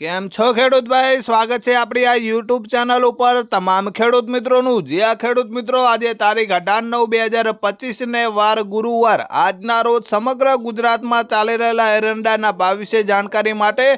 કેમ છો ખેડૂતભાઈ સ્વાગત છે આપણી આ યુટ્યુબ ચેનલ ઉપર. તમામ ખેડૂત મિત્રોનું, જે આ ખેડૂત મિત્રો, આજે તારીખ અઢાર નવ બે હજાર પચીસને વાર ગુરુવાર, આજના રોજ સમગ્ર ગુજરાતમાં ચાલી રહેલા એરંડાના ભાવ વિશે જાણકારી માટે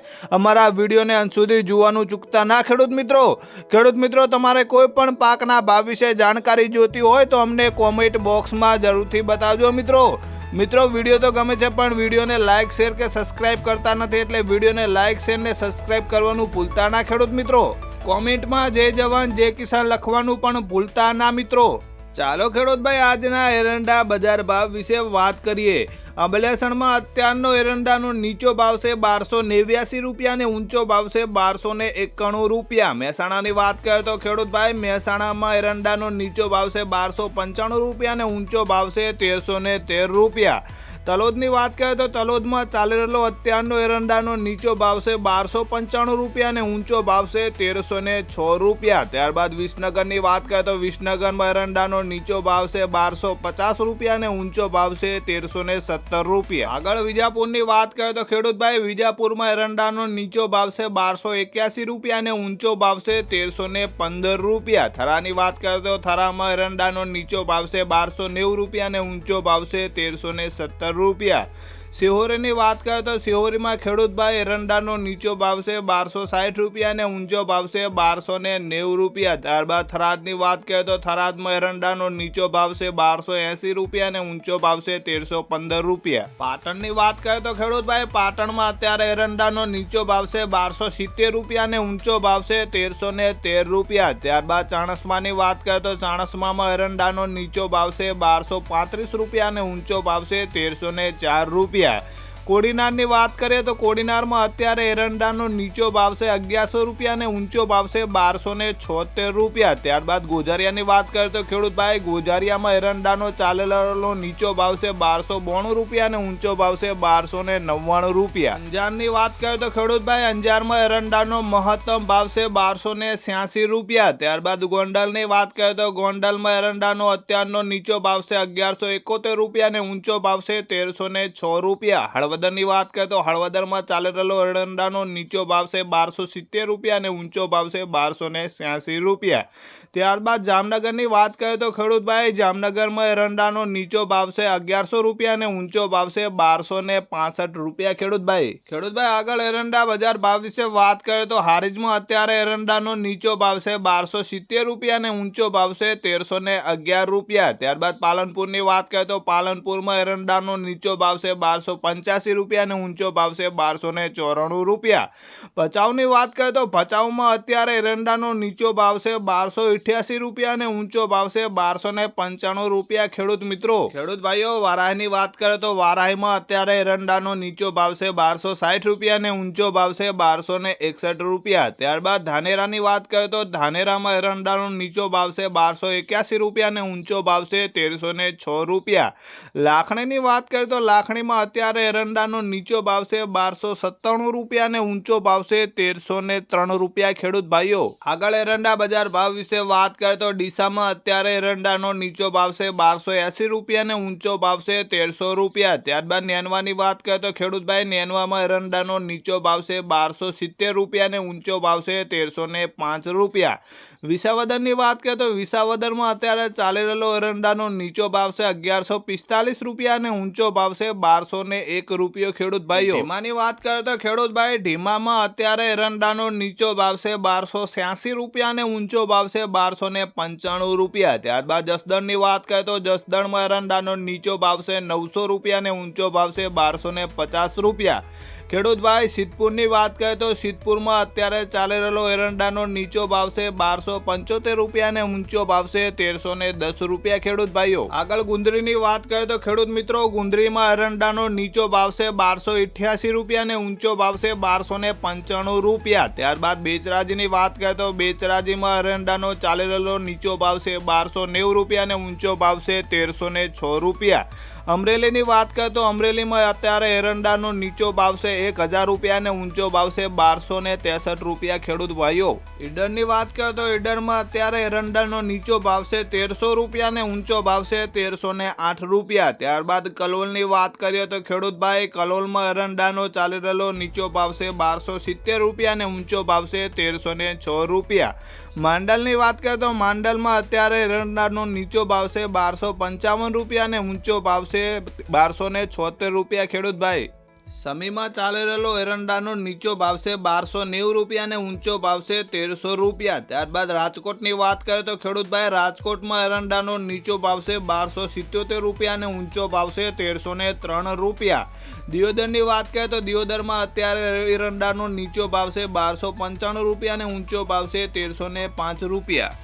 અમારા વિડીયોને અંત સુધી જોવાનું ચૂકતા ના ખેડૂત મિત્રો. ખેડૂત મિત્રો, તમારે કોઈ પણ પાકના ભાવ વિશે જાણકારી જોતી હોય તો અમને કોમેન્ટ બોક્સમાં જરૂરથી બતાવજો મિત્રો. મિત્રો, વીડિયો તો ગમે છે પણ વિડીયોને લાઇક શેર કે સબસ્ક્રાઇબ કરતા નથી એટલે વિડીયોને લાઇક શેર ને સબસ્ક્રાઇબ કરવાનું ભૂલતા ના ખેડૂત મિત્રો. કોમેન્ટમાં જય જવાન, જય કિસાન લખવાનું પણ ભૂલતા ના મિત્રો. ચાલો ખેડૂતભાઈ આજના એરંડા બજાર ભાવ વિશે વાત કરીએ. અબલેસણમાં અત્યારનો એરંડાનો નીચો ભાવ છે બારસો નેવ્યાસી રૂપિયા અને ઊંચો ભાવ છે બારસો ને એકાણું રૂપિયા. મહેસાણાની વાત કરીએ તો ખેડૂતભાઈ મહેસાણામાં એરંડાનો નીચો ભાવ છે બારસો પંચાણું રૂપિયા અને ઊંચો ભાવ છે તેરસો ને તેર રૂપિયા. તલોદની વાત કરીએ તો તલોદમાં ચાલી રહેલો અત્યારનો એરંડાનો નીચો ભાવ છે બારસો પંચાણું રૂપિયા અને ઊંચો ભાવ છે તેરસો ને છ રૂપિયા. ત્યારબાદ વિસનગરની વાત કરીએ તો વિસનગરમાં એરંડાનો નીચો ભાવ છે બારસો પચાસ રૂપિયા અને ઊંચો ભાવ છે તેરસો ને સત્તર રૂપિયા. આગળ વિજાપુરની વાત કરીએ તો ખેડૂતભાઈ, વિજાપુરમાં એરંડાનો નીચો ભાવ છે બારસો એક્યાસી રૂપિયા અને ઊંચો ભાવ છે તેરસો ને પંદર રૂપિયા. થરાની વાત કરીએ તો થરામાં એરંડાનો નીચો ભાવ છે બારસો નેવું રૂપિયા અને ઊંચો ભાવ છે તેરસો ને સત્તર રૂપિયા સિહોરીની વાત કરીએ તો સિહોરીમાં ખેડૂતભાઈ એરંડાનો નીચો ભાવ છે બારસો સાઠ રૂપિયા અને ઊંચો ભાવ છે બારસો ને નેવું રૂપિયા. ત્યારબાદ થરાદની વાત કરીએ તો થરાદમાં એરંડાનો નીચો ભાવ છે બારસો એંસી રૂપિયા અને ઊંચો ભાવ છે તેરસો પંદર રૂપિયા. પાટણની વાત કરીએ તો ખેડૂતભાઈ પાટણમાં અત્યારે એરંડાનો નીચો ભાવ છે બારસો સિત્તેર રૂપિયા અને ઊંચો ભાવ છે તેરસો ને તેર રૂપિયા. ત્યારબાદ ચાણસમાની વાત કરીએ તો ચાણસમામાં એરંડાનો નીચો ભાવ છે બારસો પાંત્રીસ રૂપિયા અને ઊંચો ભાવ છે તેરસો ને ચાર રૂપિયા. yeah. કોડીનારની વાત કરીએ તો કોડીનારમાં અત્યારે એરંડાનો નીચો ભાવ છે અગિયારસો રૂપિયા અને ઊંચો ભાવ છે બારસો ને છોતેર રૂપિયા. ત્યારબાદ ગોજારિયાની વાત કરીએ તો ખેડૂતભાઈ ગોજારિયામાં એરંડાનો ચાલેલો નીચો ભાવ છે બારસો બોણું રૂપિયા અને ઊંચો ભાવ છે બારસો ને નવ્વાણું રૂપિયા. અંજારની વાત કરીએ તો ખેડૂતભાઈ, અંજારમાં એરંડાનો મહત્તમ ભાવ છે બારસો ને છ્યાસી રૂપિયા. ત્યારબાદ ગોંડલની વાત કરીએ તો ગોંડલમાં એરંડાનો અત્યારનો નીચો ભાવ છે અગિયારસો એકોતેર રૂપિયા અને ઊંચો ભાવ છે તેરસો ને છ રૂપિયા. હળવદરની વાત કરીએ તો હળવદરમાં ચાલી રહેલો એરંડાનો નીચો ભાવ છે બારસો સિત્તેર રૂપિયા અને ઊંચો ભાવ છે બારસો ને છ્યાસી રૂપિયા. ત્યારબાદ જામનગરની વાત કરીએ તો ખેડૂતભાઈ, જામનગરમાં એરંડાનો નીચો ભાવ છે અગિયારસો રૂપિયા અને ઊંચો ભાવ છે બારસો ને પાસઠ રૂપિયા. ખેડૂતભાઈ ખેડૂતભાઈ, આગળ એરંડા બજાર ભાવ વિશે વાત કરીએ તો હારીજમાં અત્યારે એરંડાનો નીચો ભાવ છે બારસો સિત્તેર રૂપિયા અને ઊંચો ભાવ છે તેરસો ને અગિયાર રૂપિયા. ત્યારબાદ પાલનપુરની વાત કરીએ તો પાલનપુરમાં એરંડાનો નીચો ભાવ છે બારસો પંચ્યાસી રૂપિયા અને ઊંચો ભાવ છે, બારસો ને ચોરાણું રૂપિયા. ભચાઉની વાત કરીએ તો ભચાઉમાં અત્યારે એરંડાનો નીચો ભાવ છે, બારસો અઠ્યાસી રૂપિયા અને ઊંચો ભાવ છે, બારસો ને પંચાણું રૂપિયા. ખેડૂત મિત્રો, ખેડૂત ભાઈઓ, વારાહીની વાત કરીએ તો વારાહીમાં અત્યારે એરંડાનો નીચો ભાવ છે, બારસો સાઠ રૂપિયા અને ઊંચો ભાવ છે, બારસો ને એકસઠ રૂપિયા. ત્યારબાદ ધાનેરાની વાત કરીએ તો ધાનેરામાં એરંડાનો નીચો ભાવ છે, બારસો એક્યાસી રૂપિયા અને ઊંચો ભાવ છે, તેરસો ને છ રૂપિયા. લાખણીની વાત કરીએ તો લાખણીમાં અત્યારે એરંડાનો નીચો ભાવ છે બારસો સત્તાણું રૂપિયા અને ઊંચો ભાવ છે તેરસો ને ત્રણ રૂપિયા. ખેડૂત ભાઈઓ, આગળ એરંડા બજાર ભાવ વિશે વાત કરીએ તો ડીસામાં અત્યારે એરંડાનો નીચો ભાવ છે બારસો એંસી રૂપિયા અને ઊંચો ભાવ છે તેરસો રૂપિયા. ત્યારબાદ નેનવાની વાત કરીએ તો ખેડૂતભાઈ નેનવામાં એરંડાનો નીચો ભાવ છે બારસો સિત્તેર રૂપિયા અને ઊંચો ભાવ છે તેરસો ને પાંચ રૂપિયા. વિસાવદરની વાત કરીએ તો વિસાવદરમાં અત્યારે ચાલી રહેલો એરંડાનો નીચો ભાવ છે અગિયારસો પિસ્તાલીસ રૂપિયા અને ઊંચો ભાવ છે બારસો ને એક રૂપિયો ખેડૂત ભાઈઓ. ઢીમાની વાત કરીએ તો ખેડૂત ભાઈ ઢીમામાં અત્યારે એરંડાનો નીચો ભાવ છે બારસો છ્યાસી રૂપિયા અને ઊંચો ભાવ છે બારસો ને પંચાણું રૂપિયા. ત્યારબાદ જસદણની વાત કરીએ તો જસદણમાં એરંડાનો નીચો ભાવ છે નવસો રૂપિયા અને ઊંચો ભાવ છે બારસો ને પચાસ રૂપિયા. ખેડૂત ભાઈ સિદ્ધપુરની વાત કરીએ તો સિદ્ધપુરમાં અત્યારે ચાલી રહેલો એરંડાનો નીચો ભાવ છે બારસો પંચોતેર રૂપિયા અને ઊંચો ભાવ છે તેરસો ને દસ રૂપિયા. ખેડૂત ભાઈઓ આગળ ગુંદરીની વાત કરીએ તો ખેડૂત મિત્રો, ગુંદરીમાં એરંડાનો નીચો ભાવ છે બારસો ઇઠ્યાસી રૂપિયા અને ઊંચો ભાવ છે બારસો ને પંચાણું રૂપિયા. ત્યારબાદ બેચરાજીની વાત કરીએ તો બેચરાજીમાં એરંડાનો ચાલી રહેલો નીચો ભાવ છે બારસો નેવું રૂપિયા અને ઊંચો ભાવ છે તેરસો ને છ રૂપિયા. અમરેલીની વાત કરીએ તો અમરેલીમાં અત્યારે એરંડાનો નીચો ભાવ છે એક હજાર રૂપિયા ને ઊંચો ભાવશે બારસો ને ત્રેસઠ રૂપિયા ખેડૂત ભાઈઓ. ઈડરની વાત કરીએ તો ઈડરમાં અત્યારે એરંડાનો નીચો ભાવશે તેરસો રૂપિયા ને ઊંચો ભાવશે તેરસો ને આઠ રૂપિયા. ત્યારબાદ કલોલની વાત કરીએ તો ખેડૂત ભાઈ, કલોલમાં એરંડાનો ચાલી રહેલો નીચો ભાવશે બારસો સિત્તેર રૂપિયા ને ઊંચો ભાવશે તેરસો ને છ રૂપિયા. માંડલની વાત કરીએ તો માંડલમાં અત્યારે એરંડાનો નીચો ભાવશે બારસો પંચાવન રૂપિયા ને ઊંચો ભાવશે બારસો ને છોતેર રૂપિયા ખેડૂત ભાઈ. સમીમાં ચાલી રહેલો એરંડાનો નીચો ભાવ છે બારસો નેવું રૂપિયા અને ઊંચો ભાવ છે તેરસો રૂપિયા. ત્યારબાદ રાજકોટની વાત કરીએ તો ખેડૂતભાઈ રાજકોટમાં એરંડાનો નીચો ભાવ છે બારસો સિત્યોતેર રૂપિયા અને ઊંચો ભાવ છે તેરસો ને ત્રણ રૂપિયા. દિયોદરની વાત કરીએ તો દિયોદરમાં અત્યારે એરંડાનો નીચો ભાવ છે બારસો પંચાણું રૂપિયા અને ઊંચો ભાવ છે તેરસો ને પાંચ રૂપિયા.